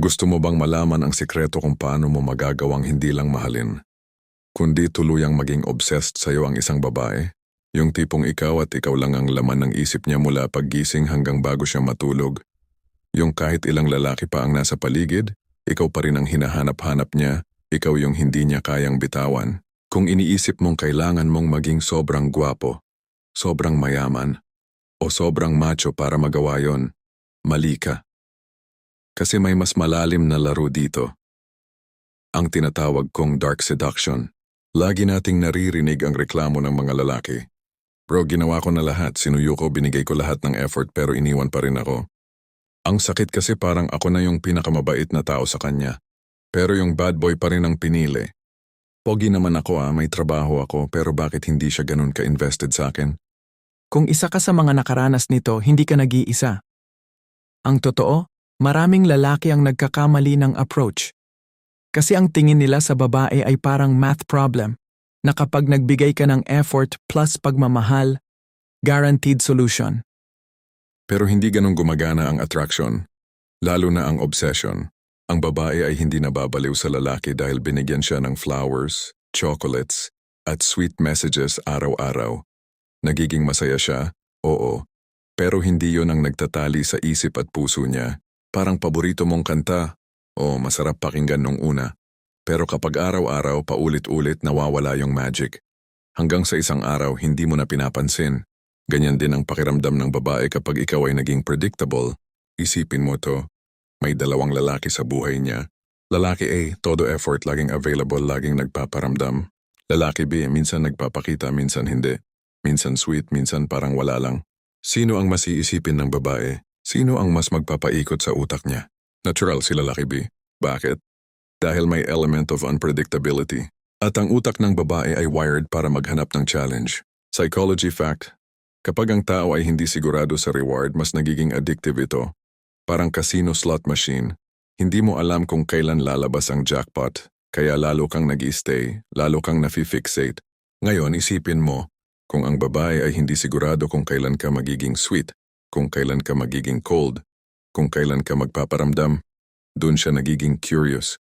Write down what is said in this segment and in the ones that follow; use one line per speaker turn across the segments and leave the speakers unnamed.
Gusto mo bang malaman ang sikreto kung paano mo magagawang hindi lang mahalin, kundi tuluyang maging obsessed sa'yo ang isang babae? Yung tipong ikaw at ikaw lang ang laman ng isip niya mula paggising hanggang bago siya matulog. Yung kahit ilang lalaki pa ang nasa paligid, ikaw pa rin ang hinahanap-hanap niya, ikaw yung hindi niya kayang bitawan. Kung iniisip mong kailangan mong maging sobrang gwapo, sobrang mayaman, o sobrang macho para magawa yon, mali ka. Kasi may mas malalim na laro dito. Ang tinatawag kong dark seduction. Lagi nating naririnig ang reklamo ng mga lalaki. Bro, ginawa ko na lahat. Sinuyo ko, binigay ko lahat ng effort pero iniwan pa rin ako. Ang sakit kasi parang ako na yung pinakamabait na tao sa kanya. Pero yung bad boy pa rin ang pinili. Pogi naman ako ah, may trabaho ako pero bakit hindi siya ganun ka-invested sa akin?
Kung isa ka sa mga nakaranas nito, hindi ka nag-iisa. Ang totoo, maraming lalaki ang nagkakamali ng approach. Kasi ang tingin nila sa babae ay parang math problem, na kapag nagbigay ka ng effort plus pagmamahal, guaranteed solution.
Pero hindi ganun gumagana ang attraction. Lalo na ang obsession. Ang babae ay hindi nababaliw sa lalaki dahil binigyan siya ng flowers, chocolates, at sweet messages araw-araw. Nagiging masaya siya, oo. Pero hindi yon ang nagtatali sa isip at puso niya. Parang paborito mong kanta, o masarap pakinggan nung una. Pero kapag araw-araw paulit-ulit nawawala yung magic. Hanggang sa isang araw hindi mo na pinapansin. Ganyan din ang pakiramdam ng babae kapag ikaw ay naging predictable. Isipin mo to, may dalawang lalaki sa buhay niya. Lalaki A, todo effort, laging available, laging nagpaparamdam. Lalaki B, minsan nagpapakita, minsan hindi. Minsan sweet, minsan parang wala lang. Sino ang mas iisipin ng babae? Sino ang mas magpapaikot sa utak niya? Natural si lalaki B. Bakit? Dahil may element of unpredictability. At ang utak ng babae ay wired para maghanap ng challenge. Psychology fact, kapag ang tao ay hindi sigurado sa reward, mas nagiging addictive ito. Parang casino slot machine. Hindi mo alam kung kailan lalabas ang jackpot, kaya lalo kang nag stay lalo kang nafi-fixate. Ngayon, isipin mo, kung ang babae ay hindi sigurado kung kailan ka magiging sweet, kung kailan ka magiging cold, kung kailan ka magpaparamdam, doon siya nagiging curious.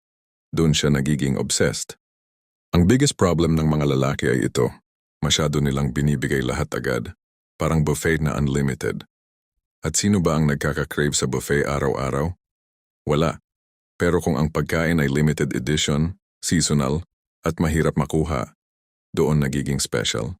Doon siya nagiging obsessed. Ang biggest problem ng mga lalaki ay ito. Masyado nilang binibigay lahat agad. Parang buffet na unlimited. At sino ba ang nagkaka-crave sa buffet araw-araw? Wala. Pero kung ang pagkain ay limited edition, seasonal, at mahirap makuha, doon nagiging special.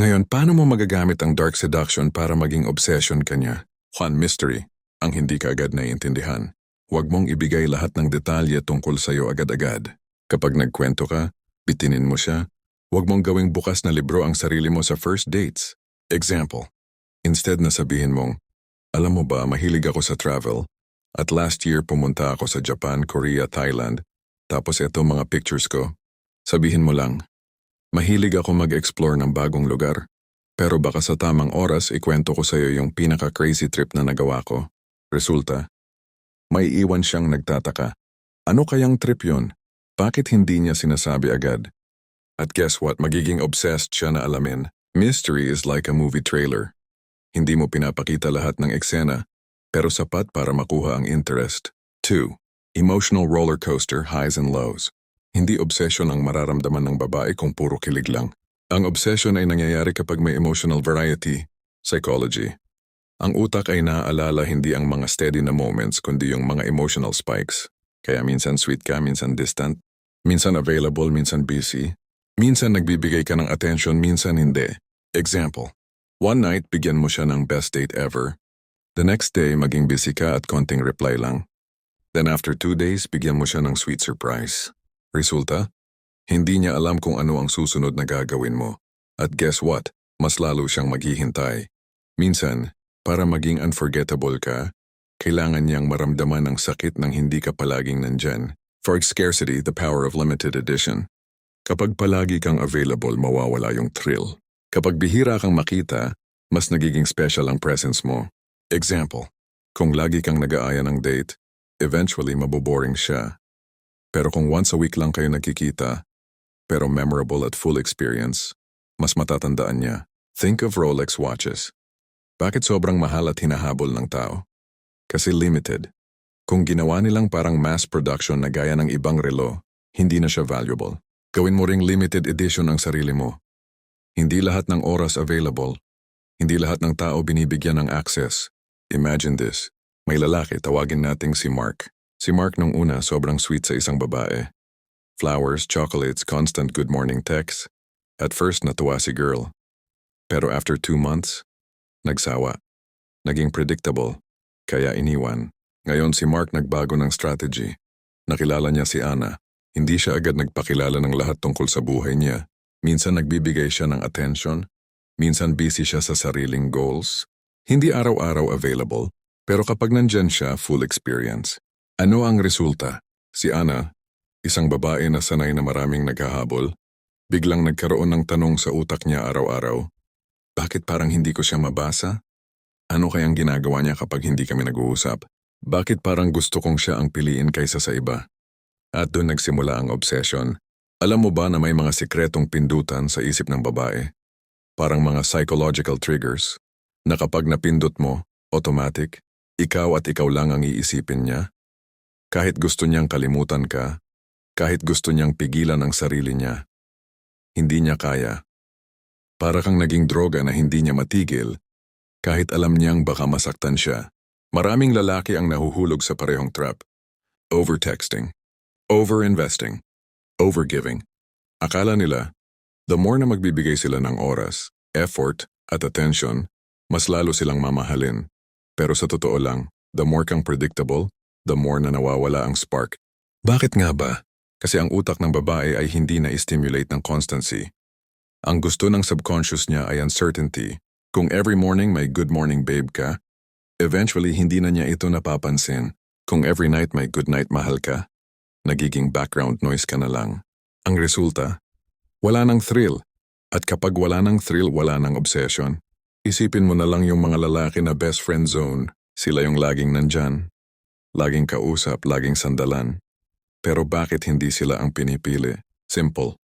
Ngayon, paano mo magagamit ang dark seduction para maging obsession ka niya? Juan Mystery, ang hindi ka agad naiintindihan. Huwag mong ibigay lahat ng detalye tungkol sa'yo agad-agad. Kapag nagkwento ka, bitinin mo siya. Huwag mong gawing bukas na libro ang sarili mo sa first dates. Example, instead na sabihin mong, alam mo ba, mahilig ako sa travel. At last year pumunta ako sa Japan, Korea, Thailand. Tapos eto mga pictures ko. Sabihin mo lang, mahilig ako mag-explore ng bagong lugar. Pero baka sa tamang oras ikwento ko sa'yo yung pinaka-crazy trip na nagawa ko. Resulta, may iwan siyang nagtataka. Ano kayang trip yon? Bakit hindi niya sinasabi agad? At guess what, magiging obsessed siya na alamin. Mystery is like a movie trailer. Hindi mo pinapakita lahat ng eksena, pero sapat para makuha ang interest. 2. Emotional roller coaster highs and lows. Hindi obsession ang mararamdaman ng babae kung puro kilig lang. Ang obsession ay nangyayari kapag may emotional variety, psychology. Ang utak ay naaalala hindi ang mga steady na moments kundi yung mga emotional spikes. Kaya minsan sweet ka, minsan distant, minsan available, minsan busy, minsan nagbibigay ka ng attention, minsan hindi. Example, one night bigyan mo siya ng best date ever. The next day maging busy ka at konting reply lang. Then after two days, bigyan mo siya ng sweet surprise. Resulta? Hindi niya alam kung ano ang susunod na gagawin mo. At guess what? Mas lalo siyang maghihintay. Minsan, para maging unforgettable ka, kailangan niyang maramdaman ang sakit ng hindi ka palaging nandyan. For scarcity, the power of limited edition. Kapag palagi kang available, mawawala yung thrill. Kapag bihira kang makita, mas nagiging special ang presence mo. Example, kung lagi kang nag-aaya ng date, eventually maboboring siya. Pero kung once a week lang kayo nagkikita, pero memorable at full experience, mas matatandaan niya. Think of Rolex watches. Bakit sobrang mahal at hinahabol ng tao? Kasi limited. Kung ginawa nilang parang mass production na gaya ng ibang relo, hindi na siya valuable. Gawin mo ring limited edition ang sarili mo. Hindi lahat ng oras available. Hindi lahat ng tao binibigyan ng access. Imagine this. May lalaki, tawagin nating si Mark. Si Mark nung una sobrang sweet sa isang babae. Flowers, chocolates, constant good morning texts. At first natuwa si girl. Pero after two months, nagsawa. Naging predictable. Kaya iniwan. Ngayon si Mark nagbago ng strategy. Nakilala niya si Anna. Hindi siya agad nagpakilala ng lahat tungkol sa buhay niya. Minsan nagbibigay siya ng attention. Minsan busy siya sa sariling goals. Hindi araw-araw available. Pero kapag nandyan siya, full experience. Ano ang resulta? Si Anna, isang babae na sanay na maraming naghahabol, biglang nagkaroon ng tanong sa utak niya araw-araw. Bakit parang hindi ko siya mabasa? Ano kayang ginagawa niya kapag hindi kami nag-uusap? Bakit parang gusto kong siya ang piliin kaysa sa iba? At doon nagsimula ang obsession. Alam mo ba na may mga sikretong pindutan sa isip ng babae? Parang mga psychological triggers na kapag napindot mo, automatic, ikaw at ikaw lang ang iisipin niya. Kahit gusto niyang kalimutan ka, kahit gusto niyang pigilan ang sarili niya, hindi niya kaya. Para kang naging droga na hindi niya matigil, kahit alam niyang baka masaktan siya. Maraming lalaki ang nahuhulog sa parehong trap. Overtexting, overinvesting, overgiving. Akala nila, the more na magbibigay sila ng oras, effort, at attention, mas lalo silang mamahalin. Pero sa totoo lang, the more kang predictable, the more na nawawala ang spark. Bakit nga ba? Kasi ang utak ng babae ay hindi na-stimulate ng constancy. Ang gusto ng subconscious niya ay uncertainty. Kung every morning may good morning babe ka, eventually hindi na niya ito napapansin. Kung every night may good night mahal ka, nagiging background noise ka na lang. Ang resulta, wala nang thrill. At kapag wala nang thrill, wala nang obsession. Isipin mo na lang yung mga lalaki na best friend zone. Sila yung laging nandyan. Laging kausap, laging sandalan. Pero bakit hindi sila ang pinipili? Simple.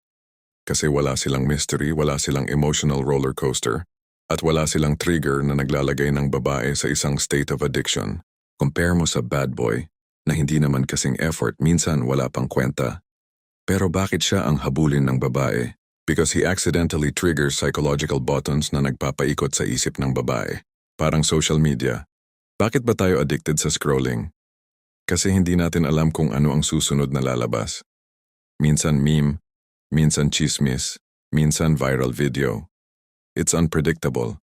Kasi wala silang mystery, wala silang emotional roller coaster, at wala silang trigger na naglalagay ng babae sa isang state of addiction. Compare mo sa bad boy, na hindi naman kasing effort, minsan wala pang kwenta. Pero bakit siya ang habulin ng babae? Because he accidentally triggers psychological buttons na nagpapaikot sa isip ng babae. Parang social media. Bakit ba tayo addicted sa scrolling? Kasi hindi natin alam kung ano ang susunod na lalabas. Minsan meme, minsan chismis, minsan viral video. It's unpredictable.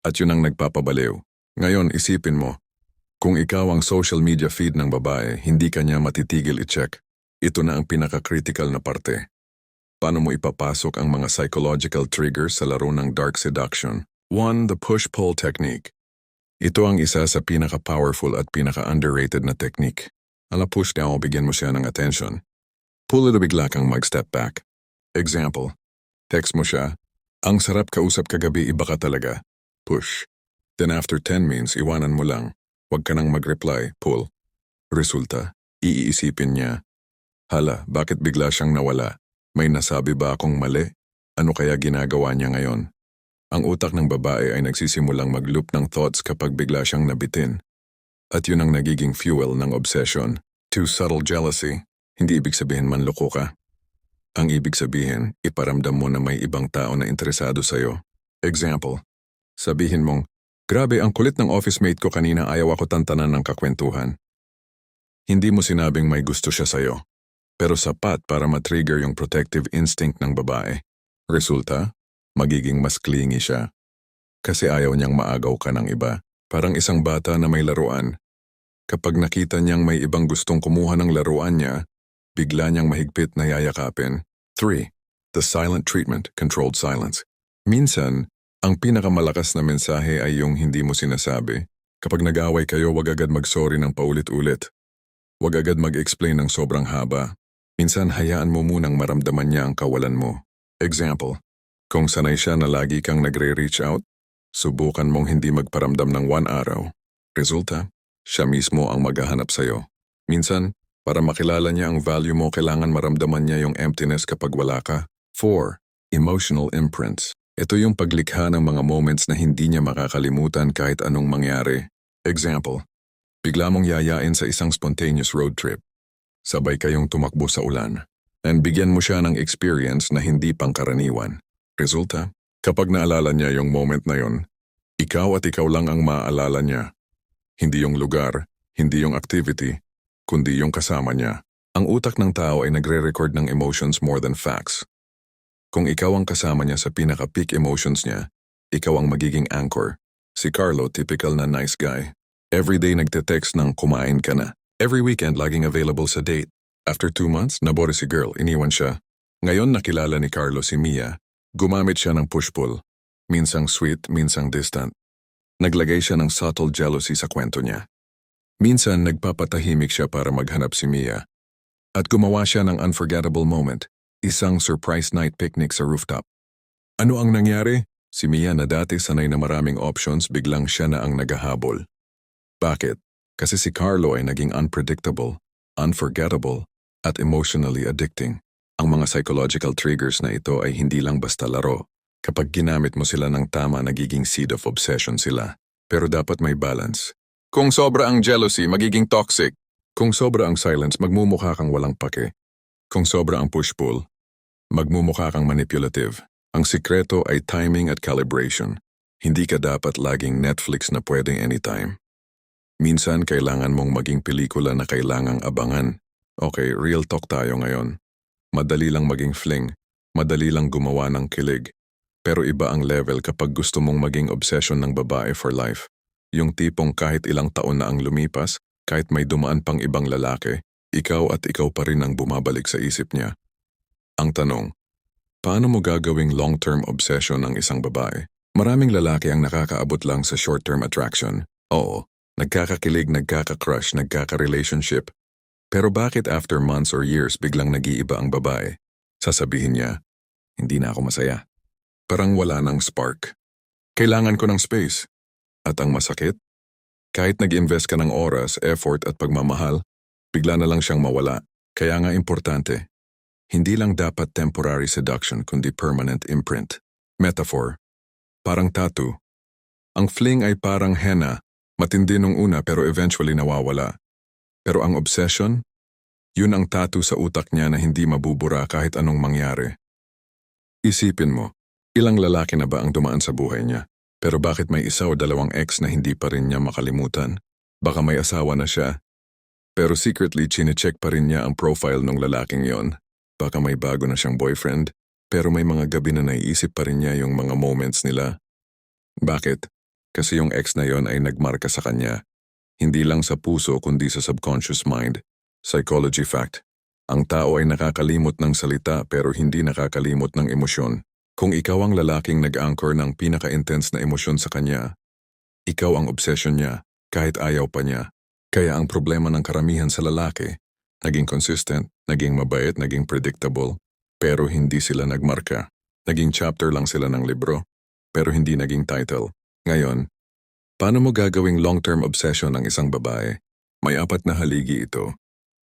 At yun ang nagpapabaliw. Ngayon isipin mo, kung ikaw ang social media feed ng babae, hindi ka niya matitigil i-check. Ito na ang pinaka-critical na parte. Paano mo ipapasok ang mga psychological triggers sa laro ng dark seduction? 1. The push-pull technique. Ito ang isa sa pinaka-powerful at pinaka-underrated na technique. Ala push niya o bigyan mo siya ng attention. Pull ito bigla kang mag-step back. Example, text mo siya, ang sarap kausap kagabi iba ka talaga. Push. Then after 10 means iwanan mo lang. Huwag ka nang mag-reply, pull. Resulta, iisipin niya. Hala, bakit bigla siyang nawala? May nasabi ba akong mali? Ano kaya ginagawa niya ngayon? Ang utak ng babae ay nagsisimulang mag-loop ng thoughts kapag bigla siyang nabitin. At yun ang nagiging fuel ng obsession. Too subtle jealousy, hindi ibig sabihin manloko ka. Ang ibig sabihin, iparamdam mo na may ibang tao na interesado sa'yo. Example, sabihin mong, Grabe, ang kulit ng office mate ko kanina ayaw ako tantanan ng kakwentuhan. Hindi mo sinabing may gusto siya sa'yo, pero sapat para matrigger yung protective instinct ng babae. Resulta, magiging mas clingy siya. Kasi ayaw niyang maagaw ka ng iba. Parang isang bata na may laruan. Kapag nakita niyang may ibang gustong kumuha ng laruan niya, bigla niyang mahigpit na yayakapin. 3. The silent treatment, controlled silence. Minsan, ang pinakamalakas na mensahe ay yung hindi mo sinasabi. Kapag nag-away kayo, wag agad mag-sorry ng paulit-ulit. Wag agad mag-explain ng sobrang haba. Minsan hayaan mo munang maramdaman niya ang kawalan mo. Example, kung sanay siya na lagi kang nagre-reach out, subukan mong hindi magparamdam ng one araw. Resulta, siya mismo ang maghahanap sa'yo. Minsan, para makilala niya ang value mo, kailangan maramdaman niya yung emptiness kapag wala ka. 4. Emotional imprints. Ito yung paglikha ng mga moments na hindi niya makakalimutan kahit anong mangyari. Example, Bigla mong yayain sa isang spontaneous road trip. Sabay kayong tumakbo sa ulan. And bigyan mo siya ng experience na hindi pangkaraniwan. Resulta, kapag naalala niya yung moment na yon, ikaw at ikaw lang ang maaalala niya. Hindi yung lugar, hindi yung activity, kundi yung kasama niya. Ang utak ng tao ay nagre-record ng emotions more than facts. Kung ikaw ang kasama niya sa pinaka-peak emotions niya, ikaw ang magiging anchor. Si Carlo, typical na nice guy. Everyday nagte-text ng kumain ka na. Every weekend laging available sa date. After two months, nabore si girl, iniwan siya. Ngayon nakilala ni Carlo si Mia. Gumamit siya ng push-pull. Minsang sweet, minsang distant. Naglagay siya ng subtle jealousy sa kwento niya. Minsan nagpapatahimik siya para maghanap si Mia. At gumawa siya ng unforgettable moment, isang surprise night picnic sa rooftop. Ano ang nangyari? Si Mia na dati sanay na maraming options biglang siya na ang naghahabol. Bakit? Kasi si Carlo ay naging unpredictable, unforgettable, at emotionally addicting. Ang mga psychological triggers na ito ay hindi lang basta laro. Kapag ginamit mo sila ng tama, nagiging seed of obsession sila. Pero dapat may balance. Kung sobra ang jealousy, magiging toxic. Kung sobra ang silence, magmumukha kang walang pake. Kung sobra ang push-pull, magmumukha kang manipulative. Ang sikreto ay timing at calibration. Hindi ka dapat laging Netflix na pwedeng anytime. Minsan kailangan mong maging pelikula na kailangang abangan. Okay, real talk tayo ngayon. Madali lang maging fling, madali lang gumawa ng kilig. Pero iba ang level kapag gusto mong maging obsession ng babae for life. Yung tipong kahit ilang taon na ang lumipas, kahit may dumaan pang ibang lalaki, ikaw at ikaw pa rin ang bumabalik sa isip niya. Ang tanong, paano mo gagawing long-term obsession ang isang babae? Maraming lalaki ang nakakaabot lang sa short-term attraction. Oo, nagkakakilig, nagkaka-crush, nagkaka-relationship. Pero bakit after months or years biglang nag-iiba ang babae? Sasabihin niya, hindi na ako masaya. Parang wala ng spark. Kailangan ko ng space. At ang masakit? Kahit nag-invest ka ng oras, effort at pagmamahal, bigla na lang siyang mawala. Kaya nga importante. Hindi lang dapat temporary seduction kundi permanent imprint. Metaphor. Parang tattoo. Ang fling ay parang henna, matindi nung una pero eventually nawawala. Pero ang obsession? Yun ang tattoo sa utak niya na hindi mabubura kahit anong mangyari. Isipin mo, ilang lalaki na ba ang dumaan sa buhay niya? Pero bakit may isa o dalawang ex na hindi pa rin niya makalimutan? Baka may asawa na siya. Pero secretly chinecheck pa rin niya ang profile ng lalaking yon. Baka may bago na siyang boyfriend, pero may mga gabi na naiisip pa rin niya yung mga moments nila. Bakit? Kasi yung ex na yon ay nagmarka sa kanya. Hindi lang sa puso kundi sa subconscious mind. Psychology fact. Ang tao ay nakakalimot ng salita pero hindi nakakalimot ng emosyon. Kung ikaw ang lalaking nag-anchor ng pinaka-intense na emosyon sa kanya, ikaw ang obsession niya kahit ayaw pa niya. Kaya ang problema ng karamihan sa lalaki, naging consistent, naging mabait, naging predictable, pero hindi sila nagmarka. Naging chapter lang sila ng libro, pero hindi naging title. Ngayon, paano mo gagawing long-term obsession ng isang babae? May apat na haligi ito.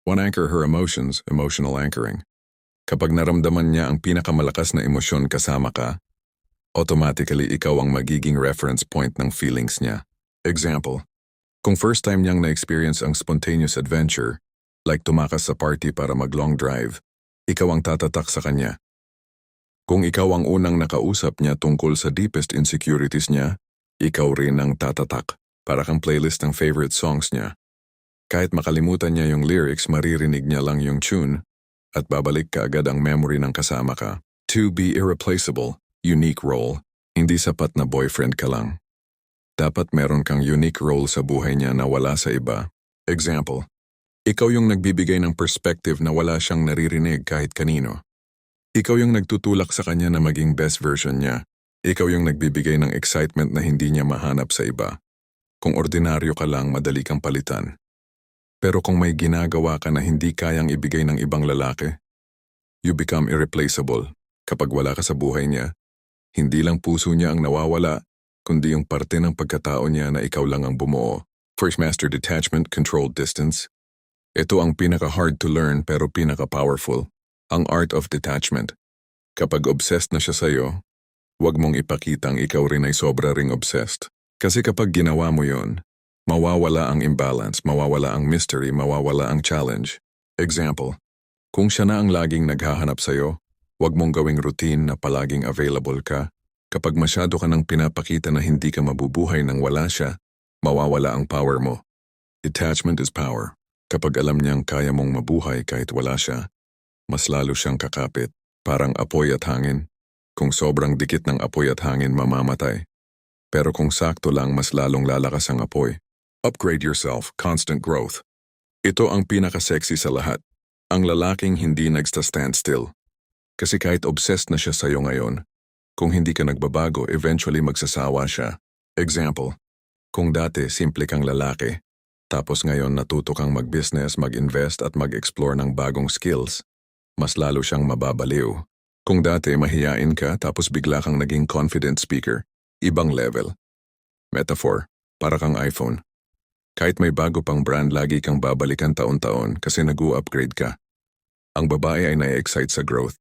One anchor her emotions, emotional anchoring. Kapag naramdaman niya ang pinakamalakas na emosyon kasama ka, automatically ikaw ang magiging reference point ng feelings niya. Example, kung first time niyang na-experience ang spontaneous adventure, like tumakas sa party para mag-long drive, ikaw ang tatatak sa kanya. Kung ikaw ang unang nakausap niya tungkol sa deepest insecurities niya, ikaw rin ang tatatak para kang playlist ng favorite songs niya. Kahit makalimutan niya yung lyrics, maririnig niya lang yung tune at babalik ka agad ang memory ng kasama ka. To be irreplaceable, unique role, hindi sapat na boyfriend ka lang. Dapat meron kang unique role sa buhay niya na wala sa iba. Example, ikaw yung nagbibigay ng perspective na wala siyang naririnig kahit kanino. Ikaw yung nagtutulak sa kanya na maging best version niya. Ikaw yung nagbibigay ng excitement na hindi niya mahanap sa iba. Kung ordinaryo ka lang, madali kang palitan. Pero kung may ginagawa ka na hindi kayang ibigay ng ibang lalaki, you become irreplaceable kapag wala ka sa buhay niya. Hindi lang puso niya ang nawawala, kundi yung parte ng pagkatao niya na ikaw lang ang bumuo. First Master Detachment Controlled Distance. Ito ang pinaka-hard to learn pero pinaka-powerful. Ang art of detachment. Kapag obsessed na siya sa'yo, huwag mong ipakitang ikaw rin ay sobra ring obsessed. Kasi kapag ginawa mo yon, Mawawala ang imbalance, mawawala ang mystery, mawawala ang challenge. Example, kung siya na ang laging naghahanap sa'yo, huwag mong gawing routine na palaging available ka. Kapag masyado ka nang pinapakita na hindi ka mabubuhay nang wala siya, mawawala ang power mo. Detachment is power. Kapag alam niyang kaya mong mabuhay kahit wala siya, mas lalo siyang kakapit, parang apoy at hangin. Kung sobrang dikit ng apoy at hangin, mamamatay. Pero kung sakto lang, mas lalong lalakas ang apoy. Upgrade yourself, constant growth. Ito ang pinaka-sexy sa lahat. Ang lalaking hindi nagsta-stand still. Kasi kahit obsessed na siya sa'yo ngayon, kung hindi ka nagbabago, eventually magsasawa siya. Example, kung dati simple kang lalaki, tapos ngayon natuto kang mag-business, mag-invest at mag-explore ng bagong skills, mas lalo siyang mababaliw. Kung dati mahiyain ka tapos bigla kang naging confident speaker, ibang level. Metaphor, para kang iPhone. Kahit may bago pang brand, lagi kang babalikan taon-taon kasi nag-upgrade ka. Ang babae ay na-excite sa growth.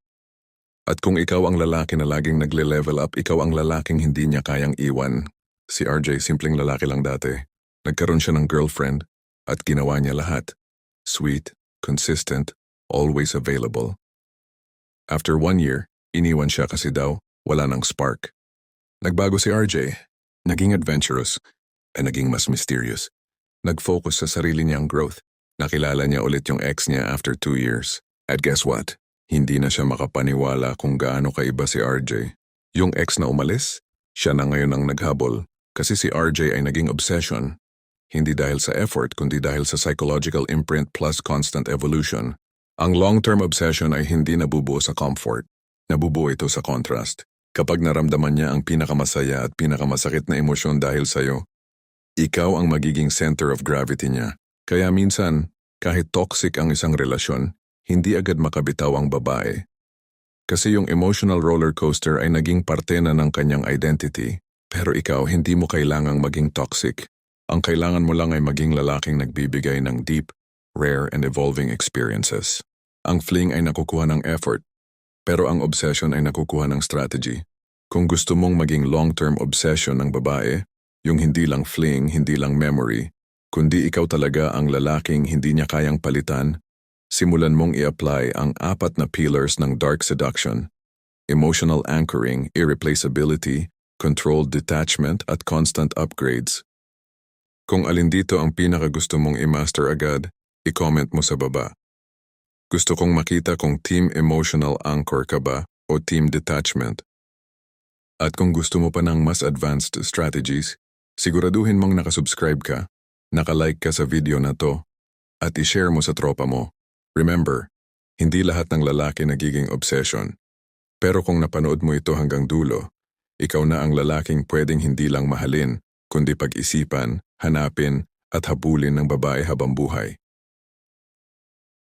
At kung ikaw ang lalaki na laging nagle-level up, ikaw ang lalaking hindi niya kayang iwan. Si RJ, simpleng lalaki lang dati. Nagkaroon siya ng girlfriend at ginawa niya lahat. Sweet, consistent, always available. After one year, iniwan siya kasi daw wala ng spark. Nagbago si RJ, naging adventurous, at naging mas mysterious. Nag-focus sa sarili niyang growth. Nakilala niya ulit yung ex niya after two years. At guess what? Hindi na siya makapaniwala kung gaano kaiba si RJ. Yung ex na umalis, siya na ngayon ang naghabol kasi si RJ ay naging obsession. Hindi dahil sa effort kundi dahil sa psychological imprint plus constant evolution. Ang long-term obsession ay hindi nabubuo sa comfort. Nabubuo ito sa contrast. Kapag naramdaman niya ang pinakamasaya at pinakamasakit na emosyon dahil sa'yo, ikaw ang magiging center of gravity niya. Kaya minsan, kahit toxic ang isang relasyon, hindi agad makabitaw ang babae. Kasi yung emotional roller coaster ay naging parte na ng kanyang identity. Pero ikaw, hindi mo kailangang maging toxic. Ang kailangan mo lang ay maging lalaking nagbibigay ng deep, rare, and evolving experiences. Ang fling ay nakukuha ng effort, pero ang obsession ay nakukuha ng strategy. Kung gusto mong maging long-term obsession ng babae, yung hindi lang fling, hindi lang memory, kundi ikaw talaga ang lalaking hindi niya kayang palitan, simulan mong i-apply ang apat na pillars ng dark seduction. Emotional anchoring, irreplaceability, controlled detachment at constant upgrades. Kung alin dito ang pinaka gusto mong i-master agad, i-comment mo sa baba. Gusto kong makita kung team emotional anchor ka ba o team detachment. At kung gusto mo pa ng mas advanced strategies, siguraduhin mong nakasubscribe ka, nakalike ka sa video na to, at i-share mo sa tropa mo. Remember, hindi lahat ng lalaki nagiging obsession. Pero kung napanood mo ito hanggang dulo, ikaw na ang lalaking pwedeng hindi lang mahalin, kundi pag-isipan, hanapin, at habulin ng babae habang buhay.